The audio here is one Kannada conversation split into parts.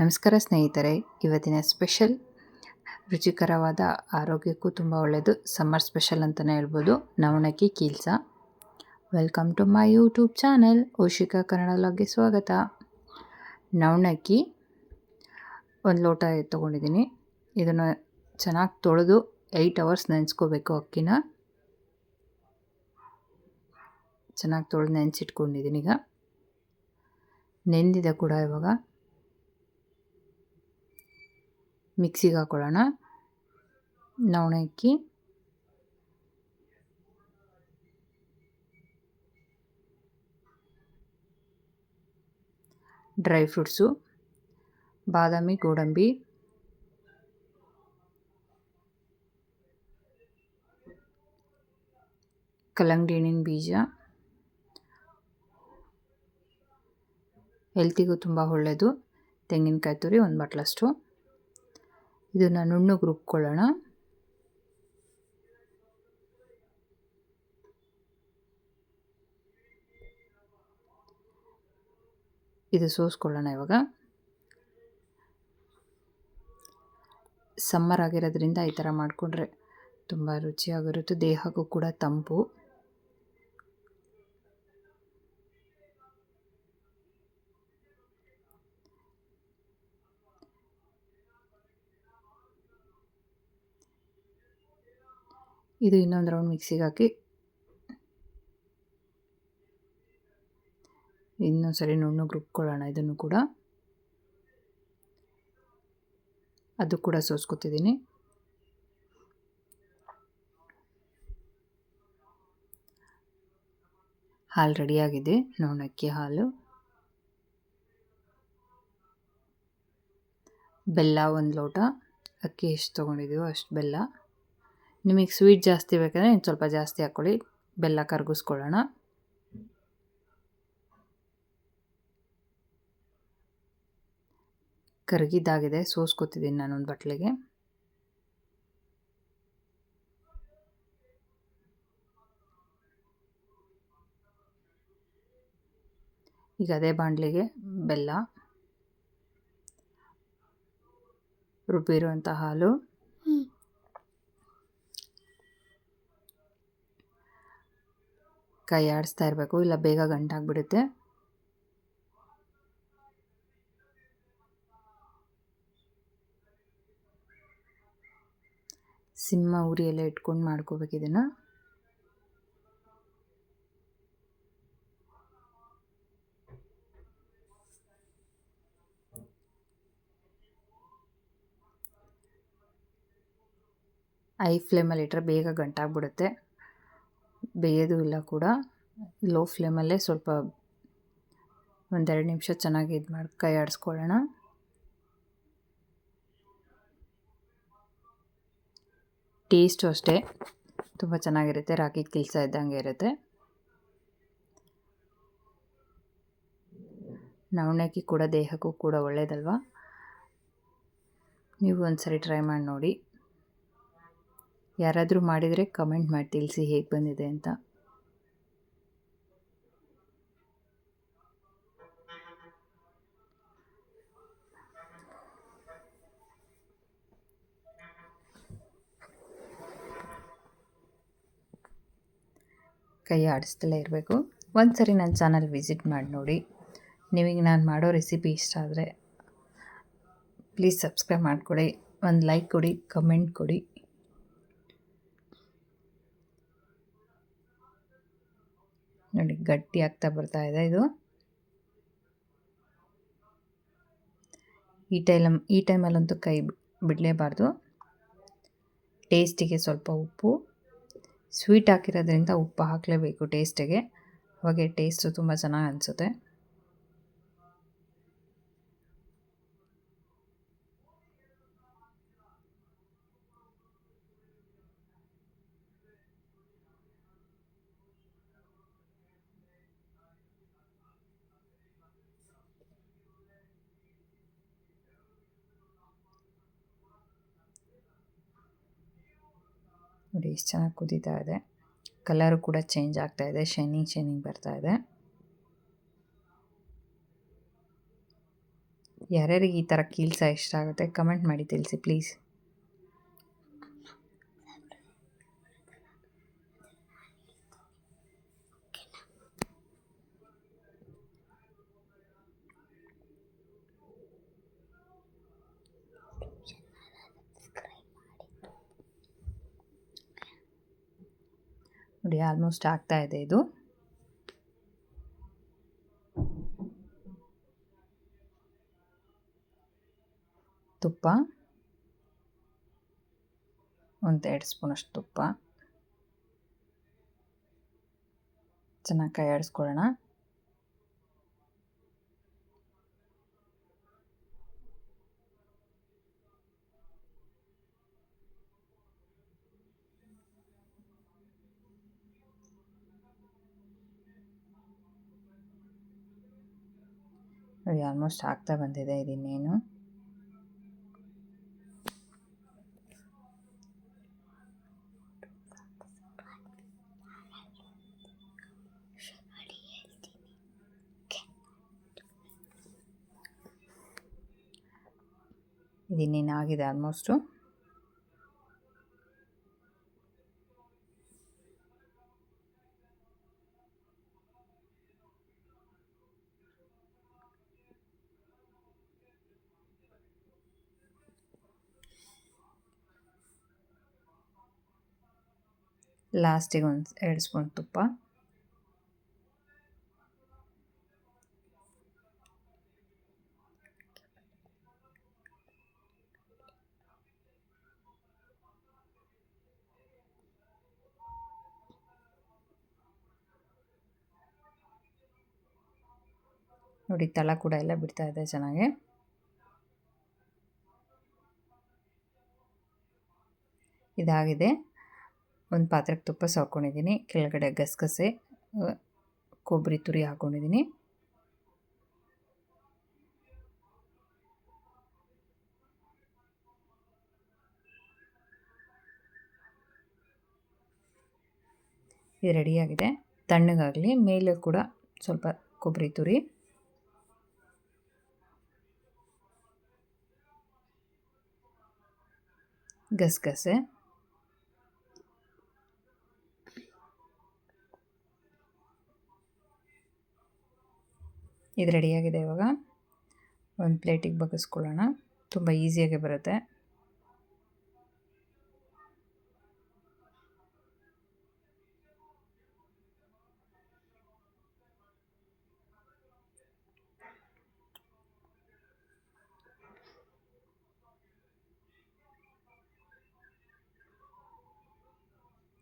ನಮಸ್ಕಾರ ಸ್ನೇಹಿತರೆ, ಇವತ್ತಿನ ಸ್ಪೆಷಲ್ ರುಚಿಕರವಾದ ಆರೋಗ್ಯಕ್ಕೂ ತುಂಬ ಒಳ್ಳೆಯದು. ಸಮ್ಮರ್ ಸ್ಪೆಷಲ್ ಅಂತಲೇ ಹೇಳ್ಬೋದು. ನವಣಕ್ಕಿ ಕೀಲ್ಸ. Welcome to my YouTube channel Oshika Kannada ಲಾಗ್ಗೆ ಸ್ವಾಗತ. ನವಣಕ್ಕಿ ಒಂದು ಲೋಟ ತೊಗೊಂಡಿದ್ದೀನಿ. ಇದನ್ನು ಚೆನ್ನಾಗಿ ತೊಳೆದು ಏಯ್ಟ್ ಅವರ್ಸ್ ನೆನೆಸ್ಕೋಬೇಕು ಅಕ್ಕಿನ. ಚೆನ್ನಾಗಿ ತೊಳೆದು ನೆನೆಸಿಟ್ಕೊಂಡಿದ್ದೀನಿ ಈಗ. ನೆಂದಿದೆ ಕೂಡ ಇವಾಗ. ಮಿಕ್ಸಿಗೆ ಹಾಕೊಳ್ಳೋಣ. ನವಣೆ ಅಕ್ಕಿ. Dry fruits. ಬಾದಾಮಿ, ಗೋಡಂಬಿ. ಕಲ್ಲಂಗಡಿ ಹಣ್ಣಿನ ಬೀಜ. ಹೆಲ್ತಿಗೂ ತುಂಬ ಒಳ್ಳೆಯದು ತೆಂಗಿನಕಾಯಿ ತುರಿ ಒಂದು ಬಟ್ಲಷ್ಟು. ಇದನ್ನು ನುಣ್ಣಗೆ ರುಬ್ಕೊಳ್ಳೋಣ ಇದು ಸೋಸ್ಕೊಳ್ಳೋಣ ಇವಾಗ. ಸಮ್ಮರ್ ಆಗಿರೋದ್ರಿಂದ ಈ ಥರ ಮಾಡಿಕೊಂಡ್ರೆ ತುಂಬ ರುಚಿಯಾಗಿರುತ್ತೆ, ದೇಹಕ್ಕೂ ಕೂಡ ತಂಪು. ಇದು ಇನ್ನೊಂದು ರೌಂಡ್ ಮಿಕ್ಸಿಗೆ ಹಾಕಿ. ಇನ್ನೊಂದು ಸರಿ ನುಣ್ಣು ರುಬ್ಕೊಳ್ಳೋಣ ಇದನ್ನು ಕೂಡ. ಅದು ಕೂಡ ಸೋಸ್ಕೊತಿದ್ದೀನಿ. ಹಾಲು ರೆಡಿಯಾಗಿದೆ ನೋಣಕ್ಕಿ ಹಾಲು. ಬೆಲ್ಲ ಒಂದು ಲೋಟ. ಅಕ್ಕಿ ಎಷ್ಟು ತೊಗೊಂಡಿದ್ದೀವೋ ಅಷ್ಟು ಬೆಲ್ಲ. ನಿಮಗೆ ಸ್ವೀಟ್ ಜಾಸ್ತಿ ಬೇಕಂದರೆ ಇನ್ನು ಸ್ವಲ್ಪ ಜಾಸ್ತಿ ಹಾಕ್ಕೊಳ್ಳಿ. ಬೆಲ್ಲ ಕರಗಿಸ್ಕೊಳ್ಳೋಣ. ಕರಗಿದ್ದಾಗಿದೆ, ಸೋಸ್ಕೊತಿದ್ದೀನಿ ನಾನೊಂದು ಬಟ್ಲಿಗೆ. ಈಗ ಅದೇ ಬಾಣಲಿಗೆ ಬೆಲ್ಲ. ರುಬ್ಬಿರುವಂಥ ಹಾಲು. ಕೈ ಆಡಿಸ್ತಾ ಇರಬೇಕು, ಇಲ್ಲ ಬೇಗ ಗಂಟಾಗ್ಬಿಡುತ್ತೆ. ಸಿಂಹ ಉರಿ ಇಟ್ಕೊಂಡು ಮಾಡ್ಕೋಬೇಕು ಇದನ್ನು. ಐ ಫ್ಲೇಮಲ್ಲಿ ಇಟ್ಟರೆ ಬೇಗ ಗಂಟಾಗ್ಬಿಡುತ್ತೆ. ಬೇಯೋದು ಇಲ್ಲ ಕೂಡ. ಲೋ ಫ್ಲೇಮಲ್ಲೇ ಸ್ವಲ್ಪ ಒಂದೆರಡು ನಿಮಿಷ ಚೆನ್ನಾಗಿ ಇದು ಮಾಡಿ, ಕೈ ಆಡಿಸ್ಕೊಳ್ಳೋಣ. ಟೇಸ್ಟು ಅಷ್ಟೇ. ತುಂಬ ಚೆನ್ನಾಗಿರುತ್ತೆ. ರಾಗಿ ಕೆಲಸ ಇದ್ದಂಗೆ ಇರುತ್ತೆ. ನವಣಕ್ಕಿ ಕೂಡ ದೇಹಕ್ಕೂ ಕೂಡ ಒಳ್ಳೆಯದಲ್ವ ನೀವು ಒಂದು ಸರಿ ಟ್ರೈ ಮಾಡಿ ನೋಡಿ. ಯಾರಾದರೂ ಮಾಡಿದರೆ ಕಮೆಂಟ್ ಮಾಡಿ ತಿಳಿಸಿ ಹೇಗೆ ಬಂದಿದೆ ಅಂತ. ಕೈ ಆಡಿಸ್ತಲೇ ಇರಬೇಕು. ಒಂದು ಸರಿ ನನ್ನ ಚಾನಲ್ ವಿಸಿಟ್ ಮಾಡಿ ನೋಡಿ. ನಿಮಗೆ ನಾನು ಮಾಡೋ ರೆಸಿಪಿ ಇಷ್ಟ ಆದರೆ ಪ್ಲೀಸ್ ಸಬ್ಸ್ಕ್ರೈಬ್ ಮಾಡಿಕೊಡಿ. ಒಂದು ಲೈಕ್ ಕೊಡಿ, ಕಮೆಂಟ್ ಕೊಡಿ ನೋಡಿ ಗಟ್ಟಿ ಆಗ್ತಾ ಬರ್ತಾ ಇದೆ ಇದು. ಈ ಟೈಲಮ್ ಈ ಟೈಮಲ್ಲಂತೂ ಕೈ ಬಿಡಲೇಬಾರ್ದು. ಟೇಸ್ಟಿಗೆ ಸ್ವಲ್ಪ ಉಪ್ಪು. ಸ್ವೀಟ್ ಹಾಕಿರೋದ್ರಿಂದ ಉಪ್ಪು ಹಾಕಲೇಬೇಕು ಟೇಸ್ಟಿಗೆ. ಅವಾಗೆ ಟೇಸ್ಟು ತುಂಬ ಚೆನ್ನಾಗಿ ಅನಿಸುತ್ತೆ. ನೋಡಿ ಎಷ್ಟು ಚೆನ್ನಾಗಿ ಕುದೀತಾ ಇದೆ. ಕಲರು ಕೂಡ ಚೇಂಜ್ ಆಗ್ತಾ ಇದೆ. ಶೈನಿಂಗ್ ಶೈನಿಂಗ್ ಬರ್ತಾ ಇದೆ. ಯಾರ್ಯಾರಿಗೆ ಈ ಥರ ಕೀಲ್ಸ ಇಷ್ಟ ಆಗುತ್ತೆ ಕಮೆಂಟ್ ಮಾಡಿ ತಿಳಿಸಿ ಪ್ಲೀಸ್ ನೋಡಿ ಆಲ್ಮೋಸ್ಟ್ ಆಗ್ತಾ ಇದೆ ಇದು. ತುಪ್ಪ. ಒಂದು ಎರಡು ಸ್ಪೂನಷ್ಟು ತುಪ್ಪ. ಚೆನ್ನಾಗಿ ಕೈ ಆಡಿಸ್ಕೊಳ್ಳೋಣ ನೋಡಿ ಆಲ್ಮೋಸ್ಟ್ ಆಗ್ತಾ ಬಂದಿದೆ ಇದಿನ್ನೇನು. ಆಗಿದೆ ಆಲ್ಮೋಸ್ಟು ಲಾಸ್ಟಿಗೆ ಒಂದು ಎರಡು ಸ್ಪೂನ್ ತುಪ್ಪ. ನೋಡಿ ತಳ ಕೂಡ ಎಲ್ಲ ಬಿಡ್ತಾ ಇದೆ ಚೆನ್ನಾಗಿ. ಇದಾಗಿದೆ. ಒಂದು ಪಾತ್ರೆಗೆ ತುಪ್ಪ ಸಾಕೊಂಡಿದ್ದೀನಿ ಕೆಳಗಡೆ ಗಸಗಸೆ ಕೊಬ್ಬರಿ ತುರಿ ಹಾಕ್ಕೊಂಡಿದ್ದೀನಿ ಇದು ರೆಡಿಯಾಗಿದೆ. ತಣ್ಣಗಾಗಲಿ, ಮೇಲೆ ಕೂಡ ಸ್ವಲ್ಪ ಕೊಬ್ಬರಿ ತುರಿ. ಗಸಗಸೆ. ಇದು ರೆಡಿಯಾಗಿದೆ ಇವಾಗ. ಒಂದು ಪ್ಲೇಟಿಗೆ ಬಗ್ಗಿಸ್ಕೊಳ್ಳೋಣ ತುಂಬ ಈಸಿಯಾಗಿ ಬರುತ್ತೆ.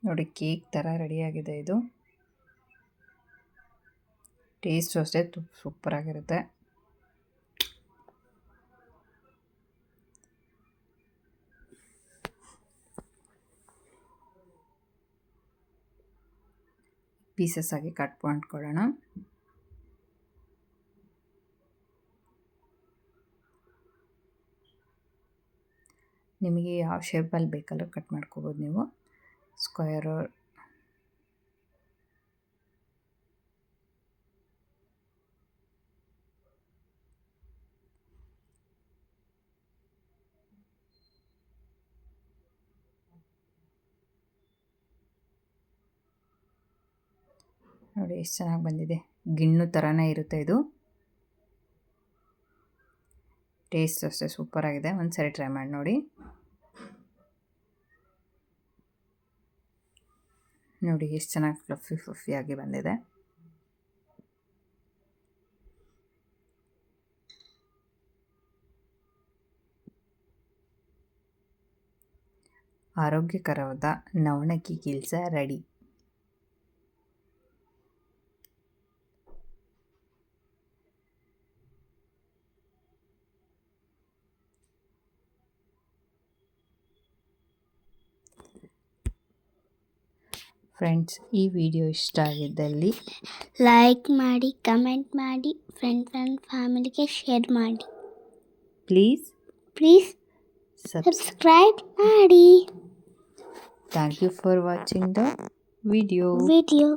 ನೋಡಿ ಕೇಕ್ ಥರ ರೆಡಿಯಾಗಿದೆ ಇದು. ಟೇಸ್ಟು ಅಷ್ಟೇ ತು ಸೂಪರಾಗಿರುತ್ತೆ. ಪೀಸಸ್ ಆಗಿ ಕಟ್ ಮಾಡ್ಕೊಳ್ಳೋಣ ನಿಮಗೆ ಯಾವ ಶೇಪಲ್ಲಿ ಬೇಕಾದರೂ ಕಟ್ ಮಾಡ್ಕೋಬೋದು ನೀವು. ಸ್ಕ್ವೇರು ನೋಡಿ ಎಷ್ಟು ಚೆನ್ನಾಗಿ ಬಂದಿದೆ. ಗಿಣ್ಣು ಥರನೇ ಇರುತ್ತೆ ಇದು. ಟೇಸ್ಟ್ ಅಷ್ಟೇ ಸೂಪರಾಗಿದೆ ಒಂದು ಸರಿ ಟ್ರೈ ಮಾಡಿ ನೋಡಿ. ನೋಡಿ ಎಷ್ಟು ಚೆನ್ನಾಗಿ ಫ್ಲಫಿ ಫ್ಲಫಿಯಾಗಿ ಬಂದಿದೆ. ಆರೋಗ್ಯಕರವಾದ ನವಣಕ್ಕಿ ಕಿಲ್ಸ ರೆಡಿ. ಫ್ರೆಂಡ್ಸ್ ಈ ವಿಡಿಯೋ ಇಷ್ಟ ಆಗಿದ್ದಲ್ಲಿ ಲೈಕ್ ಮಾಡಿ ಕಮೆಂಟ್ ಮಾಡಿ ಫ್ರೆಂಡ್ ಫ್ರೆಂಡ್ ಫ್ಯಾಮಿಲಿಗೆ ಶೇರ್ ಮಾಡಿ. ಪ್ಲೀಸ್ ಪ್ಲೀಸ್ ಸಬ್ ಸಬ್ಸ್ಕ್ರೈಬ್ ಮಾಡಿ. Thank you for watching the video video